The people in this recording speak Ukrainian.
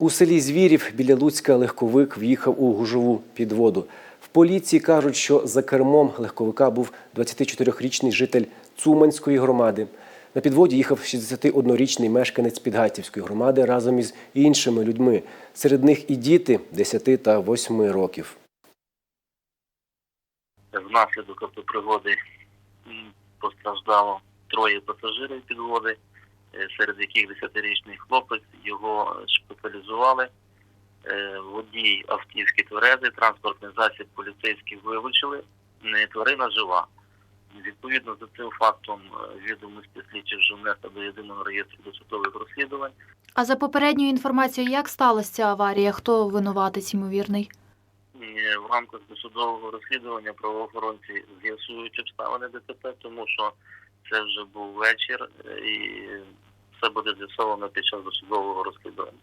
У селі Звірів біля Луцька легковик в'їхав у гужову під воду. В поліції кажуть, що за кермом легковика був 24-річний житель Цуманської громади. На підводі їхав 61-річний мешканець Підгатівської громади разом із іншими людьми. Серед них і діти 10 та 8 років. Внаслідок автопригоди постраждало троє пасажирів підводи, е, серед яких 10-річний хлопець його шпиталізували. Е, Водій автівки тверези, транспортний засіб поліцейські вилучили, не тварина жива. Відповідно за цим фактом е, відомості слідчих вже до єдиного реєстру досудових розслідувань. А за попередньою інформацією, як сталася ця аварія? Хто винуватець ймовірний? В рамках досудового розслідування правоохоронці з'ясують обставини ДТП, тому що це вже був вечір е, і все буде з'ясовано під час досудового розслідування.